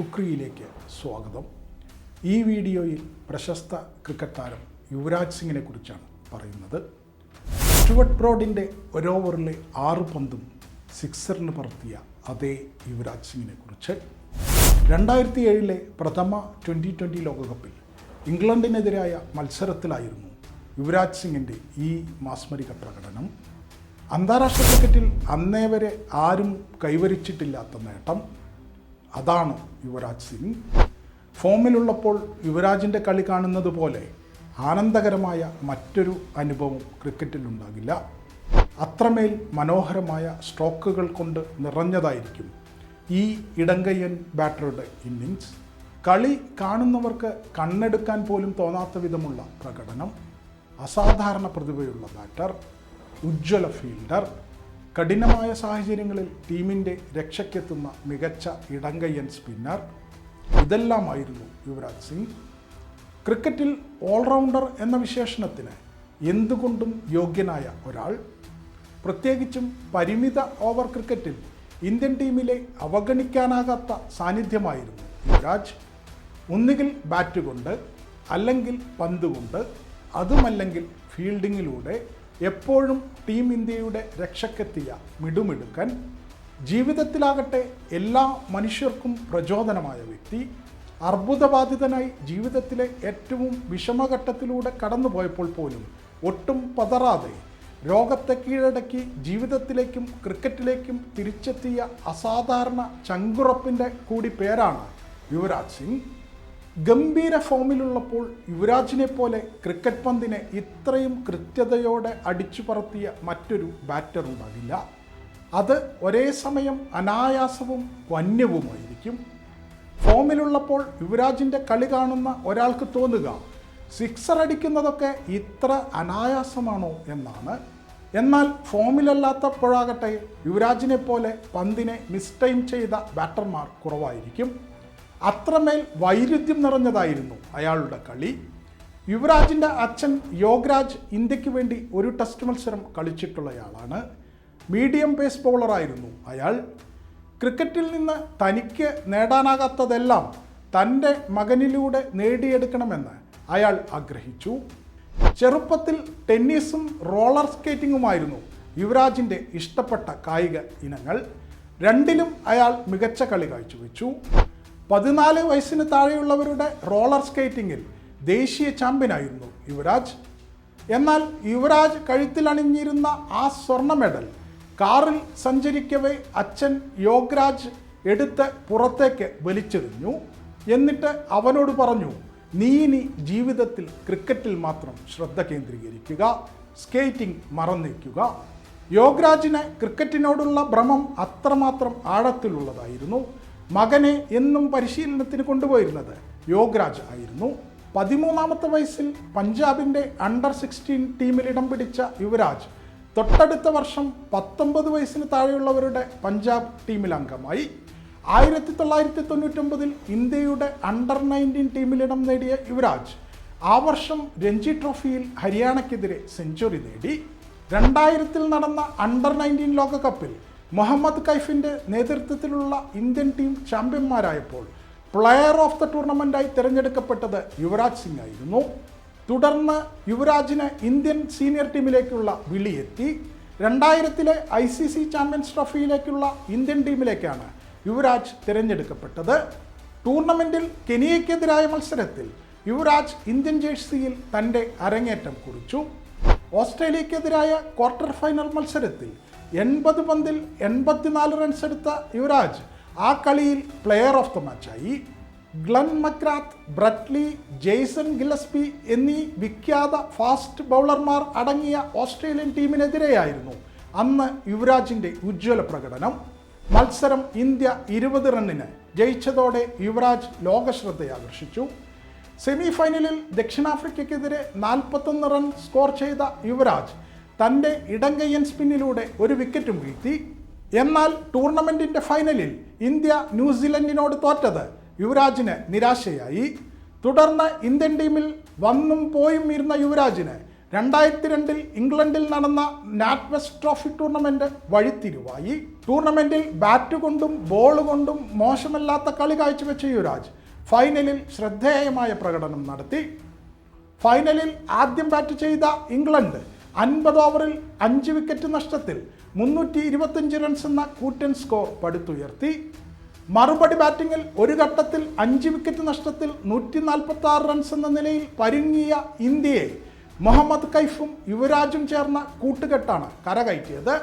ഫുക്രിയിലേക്ക് സ്വാഗതം. ഈ വീഡിയോയിൽ പ്രശസ്ത ക്രിക്കറ്റ് താരം യുവരാജ് സിംഗിനെ കുറിച്ചാണ് പറയുന്നത്. സ്റ്റുവർട്ട് ബ്രോഡിന്റെ ഒരോവറിലെ ആറ് പന്തും സിക്സറിന് പറത്തിയ അതേ യുവരാജ് സിംഗിനെ കുറിച്ച്. രണ്ടായിരത്തി ഏഴിലെ പ്രഥമ ട്വന്റി ട്വന്റി ലോകകപ്പിൽ ഇംഗ്ലണ്ടിനെതിരായ മത്സരത്തിലായിരുന്നു യുവരാജ് സിംഗിന്റെ ഈ മാസ്മരിക പ്രകടനം. അന്താരാഷ്ട്ര ക്രിക്കറ്റിൽ അന്നേ വരെ ആരും കൈവരിച്ചിട്ടില്ലാത്ത നേട്ടം. അതാണ് യുവരാജ് സിംഗ്. ഫോമിലുള്ളപ്പോൾ യുവരാജിന്റെ കളി കാണുന്നത് പോലെ ആനന്ദകരമായ മറ്റൊരു അനുഭവം ക്രിക്കറ്റിലുണ്ടാകില്ല അത്രമേൽ മനോഹരമായ സ്ട്രോക്കുകൾ കൊണ്ട് നിറഞ്ഞതായിരിക്കും ഈ ഇടങ്കയ്യൻ ബാറ്ററുടെ ഇന്നിങ്സ് കളി കാണുന്നവർക്ക് കണ്ണെടുക്കാൻ പോലും തോന്നാത്ത വിധമുള്ള പ്രകടനം. അസാധാരണ പ്രതിഭയുള്ള ബാറ്റർ. ഉജ്ജ്വല ഫീൽഡർ. കഠിനമായ സാഹചര്യങ്ങളിൽ ടീമിന്റെ രക്ഷയ്ക്കെത്തുന്ന മികച്ച ഇടങ്കയ്യൻ സ്പിന്നർ ഇതെല്ലാമായിരുന്നു യുവരാജ് സിംഗ്. ക്രിക്കറ്റിൽ ഓൾറൗണ്ടർ എന്ന വിശേഷണത്തിന് എന്തുകൊണ്ടും യോഗ്യനായ ഒരാൾ. പ്രത്യേകിച്ചും പരിമിത ഓവർ ക്രിക്കറ്റിൽ ഇന്ത്യൻ ടീമിലെ അവഗണിക്കാനാകാത്ത സാന്നിധ്യമായിരുന്നു യുവരാജ്. ഒന്നുകിൽ ബാറ്റ് കൊണ്ട് അല്ലെങ്കിൽ പന്ത് കൊണ്ട് അതുമല്ലെങ്കിൽ ഫീൽഡിങ്ങിലൂടെ എപ്പോഴും ടീം ഇന്ത്യയുടെ രക്ഷക്കെത്തിയ മിടുമിടുക്കൻ ജീവിതത്തിലാകട്ടെ എല്ലാ മനുഷ്യർക്കും പ്രചോദനമായ വ്യക്തി അർബുദബാധിതനായി ജീവിതത്തിലെ ഏറ്റവും വിഷമഘട്ടത്തിലൂടെ കടന്നുപോയപ്പോൾ പോലും ഒട്ടും പതറാതെ രോഗത്തെ കീഴടക്കി ജീവിതത്തിലേക്കും ക്രിക്കറ്റിലേക്കും തിരിച്ചെത്തിയ അസാധാരണ ചങ്കുറപ്പിന്റെ കൂടി പേരാണ് യുവരാജ് സിംഗ്. ഗംഭീര ഫോമിലുള്ളപ്പോൾ യുവരാജിനെ പോലെ ക്രിക്കറ്റ് പന്തിനെ ഇത്രയും കൃത്യതയോടെ അടിച്ചു പറത്തിയ മറ്റൊരു ബാറ്റർ ഉണ്ടാകില്ല. അത് ഒരേ സമയം അനായാസവും വന്യവുമായിരിക്കും. ഫോമിലുള്ളപ്പോൾ യുവരാജിന്റെ കളി കാണുന്ന ഒരാൾക്ക് തോന്നുക സിക്സർ അടിക്കുന്നതൊക്കെ ഇത്ര അനായാസമാണോ എന്നാണ്. എന്നാൽ ഫോമിലല്ലാത്തപ്പോഴാകട്ടെ യുവരാജിനെ പോലെ പന്തിനെ മിസ്റ്റൈം ചെയ്ത ബാറ്റർമാർ കുറവായിരിക്കും. അത്രമേൽ വൈരുദ്ധ്യം നിറഞ്ഞതായിരുന്നു അയാളുടെ കളി. യുവരാജിന്റെ അച്ഛൻ യോഗരാജ് ഇന്ത്യയ്ക്ക് വേണ്ടി ഒരു ടെസ്റ്റ് മത്സരം കളിച്ചിട്ടുള്ളയാളാണ്. മീഡിയം പേസ് ബോളറായിരുന്നു അയാൾ. ക്രിക്കറ്റിൽ നിന്ന് തനിക്ക് നേടാനാകാത്തതെല്ലാം തന്റെ മകനിലൂടെ നേടിയെടുക്കണമെന്ന് അയാൾ ആഗ്രഹിച്ചു. ചെറുപ്പത്തിൽ ടെന്നീസും റോളർ സ്കേറ്റിങ്ങുമായിരുന്നു യുവരാജിന്റെ ഇഷ്ടപ്പെട്ട കായിക ഇനങ്ങൾ. രണ്ടിലും അയാൾ മികച്ച കളി കാഴ്ചവെച്ചു. പതിനാല് വയസ്സിന് താഴെയുള്ളവരുടെ റോളർ സ്കേറ്റിങ്ങിൽ ദേശീയ ചാമ്പ്യനായിരുന്നു യുവരാജ്. എന്നാൽ യുവരാജ് കഴുത്തിൽ അണിഞ്ഞിരുന്ന ആ സ്വർണ മെഡൽ കാറിൽ സഞ്ചരിക്കവേ അച്ഛൻ യോഗരാജ് എടുത്ത് പുറത്തേക്ക് വലിച്ചെറിഞ്ഞു. എന്നിട്ട് അവനോട് പറഞ്ഞു നീ ഇനി ജീവിതത്തിൽ ക്രിക്കറ്റിൽ മാത്രം ശ്രദ്ധ കേന്ദ്രീകരിക്കുക സ്കേറ്റിംഗ് മറന്നേക്കുക. യോഗരാജിന് ക്രിക്കറ്റിനോടുള്ള ഭ്രമം അത്രമാത്രം ആഴത്തിലുള്ളതായിരുന്നു. മകനെ എന്നും പരിശീലനത്തിന് കൊണ്ടുപോയിരുന്നത് യോഗരാജ് ആയിരുന്നു. പതിമൂന്നാമത്തെ വയസ്സിൽ പഞ്ചാബിന്റെ അണ്ടർ സിക്സ്റ്റീൻ ടീമിൽ ഇടം പിടിച്ച യുവരാജ് തൊട്ടടുത്ത വർഷം പത്തൊമ്പത് വയസ്സിന് താഴെയുള്ളവരുടെ പഞ്ചാബ് ടീമിൽ അംഗമായി. ആയിരത്തി തൊള്ളായിരത്തി തൊണ്ണൂറ്റൊമ്പതിൽ ഇന്ത്യയുടെ അണ്ടർ നയന്റീൻ ടീമിലിടം നേടിയ യുവരാജ് ആ വർഷം രഞ്ജി ട്രോഫിയിൽ ഹരിയാനയ്ക്കെതിരെ സെഞ്ചുറി നേടി. രണ്ടായിരത്തിൽ നടന്ന അണ്ടർ നയന്റീൻ ലോകകപ്പിൽ മുഹമ്മദ് കൈഫിന്റെ നേതൃത്വത്തിലുള്ള ഇന്ത്യൻ ടീം ചാമ്പ്യന്മാരായപ്പോൾ പ്ലെയർ ഓഫ് ദ ടൂർണമെന്റായി തിരഞ്ഞെടുക്കപ്പെട്ടത് യുവരാജ് സിംഗ് ആയിരുന്നു. തുടർന്ന് യുവരാജിന് ഇന്ത്യൻ സീനിയർ ടീമിലേക്കുള്ള വിളിയെത്തി. രണ്ടായിരത്തിലെ ഐ സി സി ചാമ്പ്യൻസ് ട്രോഫിയിലേക്കുള്ള ഇന്ത്യൻ ടീമിലേക്കാണ് യുവരാജ് തിരഞ്ഞെടുക്കപ്പെട്ടത്. ടൂർണമെന്റിൽ കെനിയയ്ക്കെതിരായ മത്സരത്തിൽ യുവരാജ് ഇന്ത്യൻ ജേഴ്സിയിൽ തന്റെ അരങ്ങേറ്റം കുറിച്ചു. ഓസ്ട്രേലിയക്കെതിരായ ക്വാർട്ടർ ഫൈനൽ മത്സരത്തിൽ എൺപത് പന്തിൽ എൺപത്തിനാല് റൺസ് എടുത്ത യുവരാജ് ആ കളിയിൽ player of the മാച്ചായി Glenn McGrath Brett Lee Jason Gillespie എന്നീ വിഖ്യാത ഫാസ്റ്റ് ബൗളർമാർ അടങ്ങിയ ഓസ്ട്രേലിയൻ ടീമിനെതിരെയായിരുന്നു അന്ന് യുവരാജിന്റെ ഉജ്ജ്വല പ്രകടനം. മത്സരം ഇന്ത്യ ഇരുപത് റണ്ണിന് ജയിച്ചതോടെ യുവരാജ് ലോകശ്രദ്ധയാകർഷിച്ചു. സെമി ഫൈനലിൽ ദക്ഷിണാഫ്രിക്കയ്ക്കെതിരെ നാൽപ്പത്തൊന്ന് റൺ സ്കോർ ചെയ്ത യുവരാജ് തന്റെ ഇടങ്കയ്യൻ സ്പിന്നിലൂടെ ഒരു വിക്കറ്റും വീഴ്ത്തി. എന്നാൽ ടൂർണമെന്റിന്റെ ഫൈനലിൽ ഇന്ത്യ ന്യൂസിലൻഡിനോട് തോറ്റത് യുവരാജിന് നിരാശയായി. തുടർന്ന് ഇന്ത്യൻ ടീമിൽ വന്നും പോയും ഇരുന്ന യുവരാജിന് രണ്ടായിരത്തി രണ്ടിൽ ഇംഗ്ലണ്ടിൽ നടന്ന നാറ്റ്വെസ്റ്റ് ട്രോഫി ടൂർണമെന്റ് വഴിത്തിരിവായി. ടൂർണമെന്റിൽ ബാറ്റ് കൊണ്ടും ബോൾ കൊണ്ടും മോശമല്ലാത്ത കളി കാഴ്ചവെച്ച യുവരാജ് ഫൈനലിൽ ശ്രദ്ധേയമായ പ്രകടനം നടത്തി. ഫൈനലിൽ ആദ്യം ബാറ്റ് ചെയ്ത ഇംഗ്ലണ്ട് അൻപത് ഓവറിൽ അഞ്ച് വിക്കറ്റ് നഷ്ടത്തിൽ മുന്നൂറ്റി ഇരുപത്തഞ്ച് റൺസ് എന്ന കൂറ്റൻ സ്കോർ പടുത്തുയർത്തി. മറുപടി ബാറ്റിങ്ങിൽ ഒരു ഘട്ടത്തിൽ അഞ്ച് വിക്കറ്റ് നഷ്ടത്തിൽ നൂറ്റി നാൽപ്പത്തി ആറ് റൺസ് എന്ന നിലയിൽ പരുങ്ങിയ ഇന്ത്യയെ മുഹമ്മദ് കൈഫും യുവരാജും ചേർന്ന കൂട്ടുകെട്ടാണ് കരകയറ്റിയത്.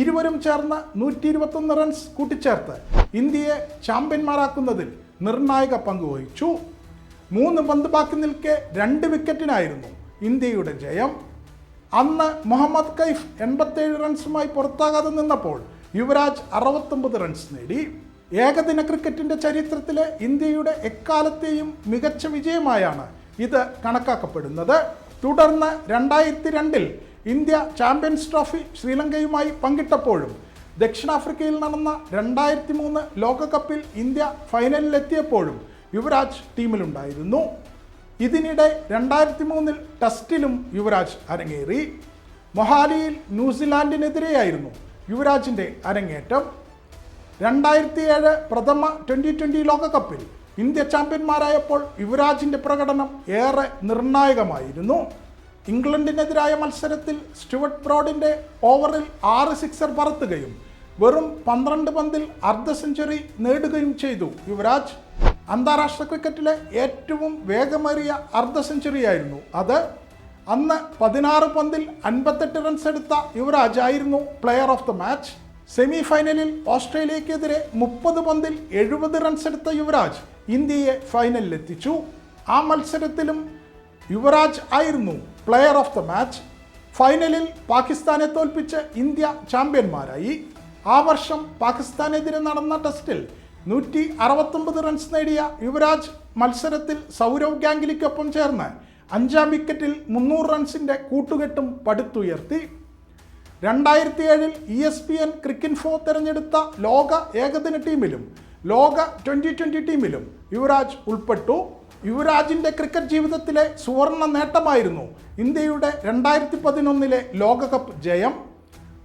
ഇരുവരും ചേർന്ന് നൂറ്റി ഇരുപത്തൊന്ന് റൺസ് കൂട്ടിച്ചേർത്ത് ഇന്ത്യയെ ചാമ്പ്യന്മാരാക്കുന്നതിൽ നിർണായക പങ്ക് വഹിച്ചു. മൂന്ന് പന്ത് ബാക്കി നിൽക്കെ രണ്ട് വിക്കറ്റിനായിരുന്നു ഇന്ത്യയുടെ ജയം. അന്ന് മുഹമ്മദ് കൈഫ് എൺപത്തേഴ് റൺസുമായി പുറത്താകാതെ നിന്നപ്പോൾ യുവരാജ് അറുപത്തൊമ്പത് റൺസ് നേടി. ഏകദിന ക്രിക്കറ്റിന്റെ ചരിത്രത്തിലെ ഇന്ത്യയുടെ എക്കാലത്തെയും മികച്ച വിജയമായാണ് ഇത് കണക്കാക്കപ്പെടുന്നത്. തുടർന്ന് രണ്ടായിരത്തി രണ്ടിൽ ഇന്ത്യ ചാമ്പ്യൻസ് ട്രോഫി ശ്രീലങ്കയുമായി പങ്കിട്ടപ്പോഴും ദക്ഷിണാഫ്രിക്കയിൽ നടന്ന രണ്ടായിരത്തി മൂന്ന് ലോകകപ്പിൽ ഇന്ത്യ ഫൈനലിലെത്തിയപ്പോഴും യുവരാജ് ടീമിലുണ്ടായിരുന്നു. ഇതിനിടെ രണ്ടായിരത്തി മൂന്നിൽ ടെസ്റ്റിലും യുവരാജ് അരങ്ങേറി. മൊഹാലിയിൽ ന്യൂസിലാൻഡിനെതിരെയായിരുന്നു യുവരാജിന്റെ അരങ്ങേറ്റം. രണ്ടായിരത്തി ഏഴ് പ്രഥമ ട്വന്റി ട്വന്റി ലോകകപ്പിൽ ഇന്ത്യ ചാമ്പ്യന്മാരായപ്പോൾ യുവരാജിന്റെ പ്രകടനം ഏറെ നിർണായകമായിരുന്നു. ഇംഗ്ലണ്ടിനെതിരായ മത്സരത്തിൽ സ്റ്റുവർട്ട് ബ്രോഡിന്റെ ഓവറിൽ ആറ് സിക്സർ പറത്തുകയും വെറും പന്ത്രണ്ട് പന്തിൽ അർദ്ധ സെഞ്ചുറി നേടുകയും ചെയ്തു യുവരാജ്. അന്താരാഷ്ട്ര ക്രിക്കറ്റിലെ ഏറ്റവും വേഗമേറിയ അർദ്ധ സെഞ്ചുറിയായിരുന്നു അത്. അന്ന് പതിനാറ് പന്തിൽ അൻപത്തെട്ട് റൺസ് എടുത്ത യുവരാജ് ആയിരുന്നു player of the match semi ഫൈനലിൽ ഓസ്ട്രേലിയക്കെതിരെ മുപ്പത് പന്തിൽ എഴുപത് റൺസ് എടുത്ത യുവരാജ് ഇന്ത്യയെ ഫൈനലിലെത്തിച്ചു ആ മത്സരത്തിലും യുവരാജ് ആയിരുന്നു പ്ലെയർ ഓഫ് ദ മാച്ച് ഫൈനലിൽ പാകിസ്ഥാനെ തോൽപ്പിച്ച് ഇന്ത്യ ചാമ്പ്യന്മാരായി. ആ വർഷം പാകിസ്ഥാനെതിരെ നടന്ന ടെസ്റ്റിൽ നൂറ്റി അറുപത്തൊമ്പത് റൺസ് നേടിയ യുവരാജ് മത്സരത്തിൽ സൗരവ് ഗാംഗുലിക്കൊപ്പം ചേർന്ന് അഞ്ചാം വിക്കറ്റിൽ മുന്നൂറ് റൺസിന്റെ കൂട്ടുകെട്ടും പടുത്തുയർത്തി. രണ്ടായിരത്തി ഏഴിൽ E S P N Cricinfo തിരഞ്ഞെടുത്ത ലോക ഏകദിന ടീമിലും ലോക ട്വന്റി ട്വന്റി ടീമിലും യുവരാജ് ഉൾപ്പെട്ടു. യുവരാജിന്റെ ക്രിക്കറ്റ് ജീവിതത്തിലെ സുവർണ നേട്ടമായിരുന്നു ഇന്ത്യയുടെ രണ്ടായിരത്തി പതിനൊന്നിലെ ലോകകപ്പ് ജയം.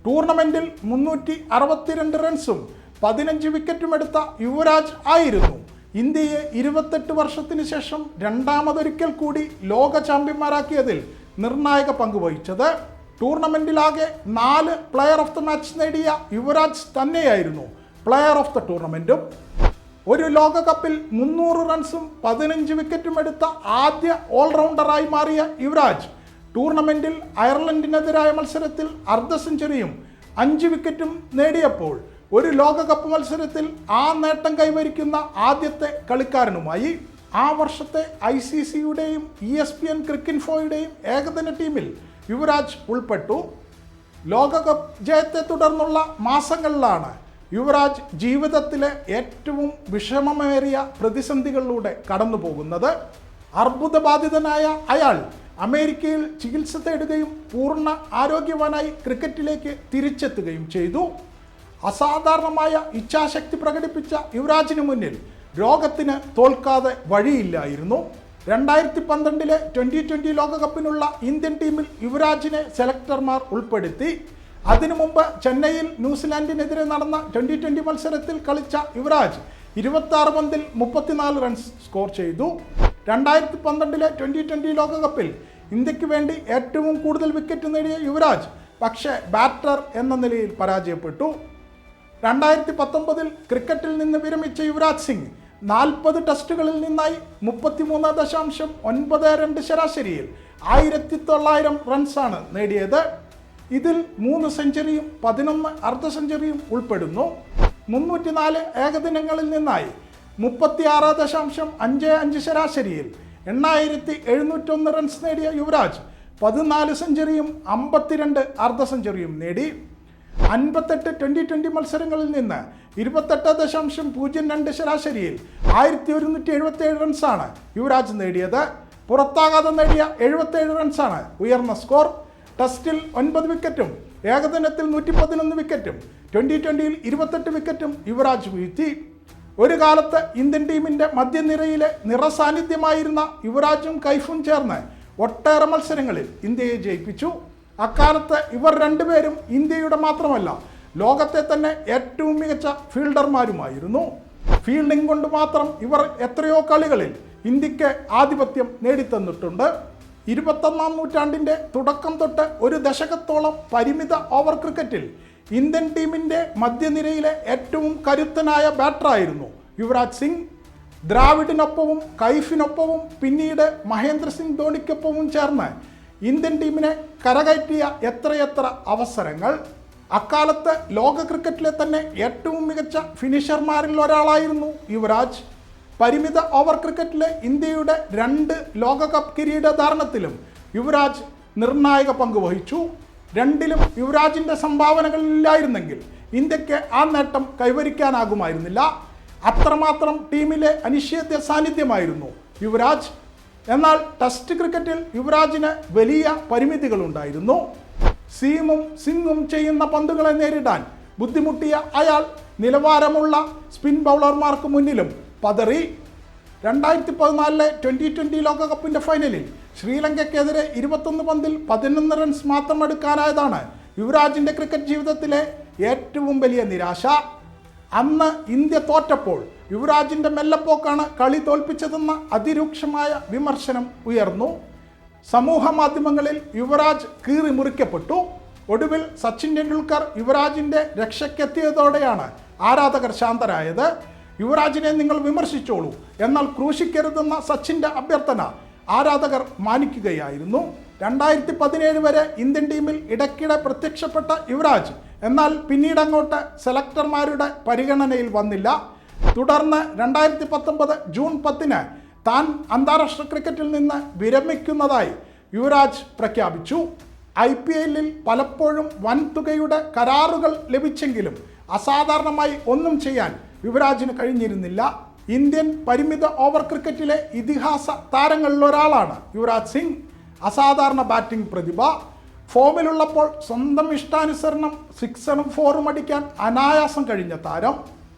ടൂർണമെന്റിൽ മുന്നൂറ്റി അറുപത്തിരണ്ട് റൺസും പതിനഞ്ച് വിക്കറ്റും എടുത്ത യുവരാജ് ആയിരുന്നു. ഇന്ത്യയെ ഇരുപത്തെട്ട് വർഷത്തിന് ശേഷം രണ്ടാമതൊരിക്കൽ കൂടി ലോക ചാമ്പ്യന്മാരാക്കിയതിൽ നിർണായക പങ്ക് വഹിച്ചത്. ടൂർണമെന്റിലാകെ നാല് പ്ലെയർ ഓഫ് ദ മാച്ച് നേടിയ യുവരാജ് തന്നെയായിരുന്നു പ്ലെയർ ഓഫ് ദ ടൂർണമെന്റും ഒരു ലോകകപ്പിൽ മുന്നൂറ് റൺസും പതിനഞ്ച് വിക്കറ്റും എടുത്ത ആദ്യ ഓൾറൗണ്ടറായി മാറിയ യുവരാജ് ടൂർണമെന്റിൽ അയർലൻഡിനെതിരായ മത്സരത്തിൽ അർദ്ധ സെഞ്ചുറിയും അഞ്ച് വിക്കറ്റും നേടിയപ്പോൾ ഒരു ലോകകപ്പ് മത്സരത്തിൽ ആ നേട്ടം കൈവരിക്കുന്ന ആദ്യത്തെ കളിക്കാരനുമായി ആ വർഷത്തെ ഐ സി സിയുടെയും ഇ എസ് പി എൻ ക്രിക്കിൻഫോയുടെയും ഏകദിന ടീമിൽ യുവരാജ് ഉൾപ്പെട്ടു. ലോകകപ്പ് ജയത്തെ തുടർന്നുള്ള മാസങ്ങളിലാണ് യുവരാജ് ജീവിതത്തിലെ ഏറ്റവും വിഷമമേറിയ പ്രതിസന്ധികളിലൂടെ കടന്നു പോകുന്നത് അർബുദബാധിതനായ അയാൾ അമേരിക്കയിൽ ചികിത്സ തേടുകയും പൂർണ ആരോഗ്യവാനായി ക്രിക്കറ്റിലേക്ക് തിരിച്ചെത്തുകയും ചെയ്തു. അസാധാരണമായ ഇച്ഛാശക്തി പ്രകടിപ്പിച്ച യുവരാജിന് മുന്നിൽ രോഗത്തിന് തോൽക്കാതെ വഴിയില്ലായിരുന്നു. രണ്ടായിരത്തി പന്ത്രണ്ടിലെ ട്വന്റി ട്വന്റി ലോകകപ്പിനുള്ള ഇന്ത്യൻ ടീമിൽ യുവരാജിനെ സെലക്ടർമാർ ഉൾപ്പെടുത്തി. അതിനു മുമ്പ് ചെന്നൈയിൽ ന്യൂസിലാൻഡിനെതിരെ നടന്ന ട്വന്റി ട്വന്റി മത്സരത്തിൽ കളിച്ച യുവരാജ് ഇരുപത്തി ആറ് പന്തിൽ മുപ്പത്തിനാല് റൺസ് സ്കോർ ചെയ്തു. രണ്ടായിരത്തി പന്ത്രണ്ടിലെ ട്വന്റി ട്വന്റി ലോകകപ്പിൽ ഇന്ത്യയ്ക്ക് വേണ്ടി ഏറ്റവും കൂടുതൽ വിക്കറ്റ് നേടിയ യുവരാജ് പക്ഷേ ബാറ്റർ എന്ന നിലയിൽ പരാജയപ്പെട്ടു. രണ്ടായിരത്തി പത്തൊമ്പതിൽ ക്രിക്കറ്റിൽ നിന്ന് വിരമിച്ച യുവരാജ് സിംഗ് നാൽപ്പത് ടെസ്റ്റുകളിൽ നിന്നായി മുപ്പത്തിമൂന്ന് ദശാംശം ഒൻപത് രണ്ട് ശരാശരിയിൽ ആയിരത്തി തൊള്ളായിരം റൺസാണ് നേടിയത്. ഇതിൽ മൂന്ന് സെഞ്ചുറിയും പതിനൊന്ന് അർദ്ധ സെഞ്ചുറിയും ഉൾപ്പെടുന്നു. മുന്നൂറ്റിനാല് ഏകദിനങ്ങളിൽ നിന്നായി മുപ്പത്തിയാറ് ദശാംശം അഞ്ച് അഞ്ച് ശരാശരിയിൽ എണ്ണായിരത്തി എഴുന്നൂറ്റൊന്ന് റൺസ് നേടിയ യുവരാജ് പതിനാല് സെഞ്ചുറിയും അമ്പത്തിരണ്ട് അർദ്ധ സെഞ്ചുറിയും നേടി. അൻപത്തെട്ട് ട്വന്റി ട്വന്റി മത്സരങ്ങളിൽ നിന്ന് ഇരുപത്തെട്ട് ദശാംശം പൂജ്യം രണ്ട് ശരാശരിയിൽ ആയിരത്തി ഒരുന്നൂറ്റി എഴുപത്തേഴ് റൺസാണ് യുവരാജ് നേടിയത്. പുറത്താകാതെ നേടിയ എഴുപത്തേഴ് റൺസാണ് ഉയർന്ന സ്കോർ. ടെസ്റ്റിൽ ഒൻപത് വിക്കറ്റും ഏകദിനത്തിൽ നൂറ്റി പതിനൊന്ന് വിക്കറ്റും ട്വന്റി ട്വന്റിയിൽ ഇരുപത്തെട്ട് വിക്കറ്റും യുവരാജ് വീഴ്ത്തി. ഒരു കാലത്ത് ഇന്ത്യൻ ടീമിന്റെ മധ്യനിരയിലെ നിറസാന്നിധ്യമായിരുന്ന യുവരാജും കൈഫും ചേർന്ന് ഒട്ടേറെ മത്സരങ്ങളിൽ ഇന്ത്യയെ ജയിപ്പിച്ചു. അക്കാലത്ത് ഇവർ രണ്ടുപേരും ഇന്ത്യയുടെ മാത്രമല്ല ലോകത്തെ തന്നെ ഏറ്റവും മികച്ച ഫീൽഡർമാരുമായിരുന്നു. ഫീൽഡിംഗ് കൊണ്ട് മാത്രം ഇവർ എത്രയോ കളികളിൽ ഇന്ത്യയ്ക്ക് ആധിപത്യം നേടിത്തന്നിട്ടുണ്ട്. ഇരുപത്തൊന്നാം നൂറ്റാണ്ടിന്റെ തുടക്കം തൊട്ട് ഒരു ദശകത്തോളം പരിമിത ഓവർ ക്രിക്കറ്റിൽ ഇന്ത്യൻ ടീമിന്റെ മധ്യനിരയിലെ ഏറ്റവും കരുത്തനായ ബാറ്ററായിരുന്നു യുവരാജ് സിംഗ്. ദ്രാവിഡിനൊപ്പവും കൈഫിനൊപ്പവും പിന്നീട് മഹേന്ദ്ര സിംഗ് ധോണിക്കൊപ്പവും ചേർന്ന് ഇന്ത്യൻ ടീമിനെ കരകയറ്റിയ എത്രയെത്ര അവസരങ്ങൾ അക്കാലത്ത് ലോക ക്രിക്കറ്റിലെ തന്നെ ഏറ്റവും മികച്ച ഫിനിഷർമാരിൽ ഒരാളായിരുന്നു യുവരാജ്. പരിമിത ഓവർ ക്രിക്കറ്റിലെ ഇന്ത്യയുടെ രണ്ട് ലോകകപ്പ് കിരീടധാരണത്തിലും യുവരാജ് നിർണായക പങ്ക് വഹിച്ചു. രണ്ടിലും യുവരാജിന്റെ സംഭാവനകളില്ലായിരുന്നെങ്കിൽ ഇന്ത്യയ്ക്ക് ആ നേട്ടം കൈവരിക്കാനാകുമായിരുന്നില്ല. അത്രമാത്രം ടീമിലെ അനിശ്ചിത സാന്നിധ്യമായിരുന്നു യുവരാജ്. എന്നാൽ ടെസ്റ്റ് ക്രിക്കറ്റിൽ യുവരാജിന് വലിയ പരിമിതികളുണ്ടായിരുന്നു. സീമും സിങ്ങും ചെയ്യുന്ന പന്തുകളെ നേരിടാൻ ബുദ്ധിമുട്ടിയ അയാൾ നിലവാരമുള്ള സ്പിൻ ബൗളർമാർക്ക് മുന്നിലും പതറി. രണ്ടായിരത്തി പതിനാലിലെ ട്വന്റി ട്വന്റി ലോകകപ്പിന്റെ ഫൈനലിൽ ശ്രീലങ്കയ്ക്കെതിരെ ഇരുപത്തൊന്ന് പന്തിൽ പതിനൊന്ന് റൺസ് മാത്രം എടുക്കാനായതാണ് യുവരാജിന്റെ ക്രിക്കറ്റ് ജീവിതത്തിലെ ഏറ്റവും വലിയ നിരാശ. അന്ന് ഇന്ത്യ തോറ്റപ്പോൾ യുവരാജിന്റെ മെല്ലപ്പോക്കാണ് കളി തോൽപ്പിച്ചതെന്ന അതിരൂക്ഷമായ വിമർശനം ഉയർന്നു. സമൂഹ മാധ്യമങ്ങളിൽ യുവരാജ് കീറി മുറിക്കപ്പെട്ടു. ഒടുവിൽ സച്ചിൻ ടെണ്ടുൽക്കർ യുവരാജിന്റെ രക്ഷയ്ക്കെത്തിയതോടെയാണ് ആരാധകർ ശാന്തരായത്. യുവരാജിനെ നിങ്ങൾ വിമർശിച്ചോളൂ എന്നാൽ ക്രൂശിക്കരുതെന്ന സച്ചിന്റെ അഭ്യർത്ഥന ആരാധകർ മാനിക്കുകയായിരുന്നു. രണ്ടായിരത്തി പതിനേഴ് വരെ ഇന്ത്യൻ ടീമിൽ ഇടയ്ക്കിടെ പ്രത്യക്ഷപ്പെട്ട യുവരാജ്. എന്നാൽ പിന്നീട് അങ്ങോട്ട് സെലക്ടർമാരുടെ പരിഗണനയിൽ വന്നില്ല. തുടർന്ന് രണ്ടായിരത്തി പത്തൊമ്പത് ജൂൺ പത്തിന് താൻ അന്താരാഷ്ട്ര ക്രിക്കറ്റിൽ നിന്ന് വിരമിക്കുന്നതായി യുവരാജ് പ്രഖ്യാപിച്ചു. ഐ പി എല്ലിൽ പലപ്പോഴും വൻതുകയുടെ കരാറുകൾ ലഭിച്ചെങ്കിലും അസാധാരണമായി ഒന്നും ചെയ്യാൻ യുവരാജിന് കഴിഞ്ഞിരുന്നില്ല. ഇന്ത്യൻ പരിമിത ഓവർ ക്രിക്കറ്റിലെ ഇതിഹാസ താരങ്ങളിലൊരാളാണ് യുവരാജ് സിംഗ്. അസാധാരണ ബാറ്റിംഗ് പ്രതിഭ. ഫോമിലുള്ളപ്പോൾ സ്വന്തം ഇഷ്ടാനുസരണം സിക്സറും ഫോറും അടിക്കാൻ അനായാസം കഴിഞ്ഞ താരം.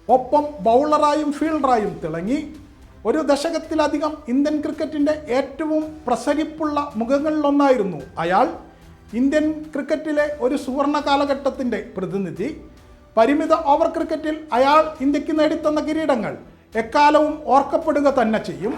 ഒപ്പം ബൗളറായും ഫീൽഡറായും തിളങ്ങി. ഒരു ദശകത്തിലധികം ഇന്ത്യൻ ക്രിക്കറ്റിന്റെ ഏറ്റവും പ്രസരിപ്പുള്ള മുഖങ്ങളിലൊന്നായിരുന്നു അയാൾ. ഇന്ത്യൻ ക്രിക്കറ്റിലെ ഒരു സുവർണ കാലഘട്ടത്തിന്റെ പ്രതിനിധി. പരിമിത ഓവർ ക്രിക്കറ്റിൽ അയാൾ ഇന്ത്യയ്ക്ക് നേടിത്തന്ന കിരീടങ്ങൾ എക്കാലവും ഓർക്കപ്പെടുക തന്നെ ചെയ്യും.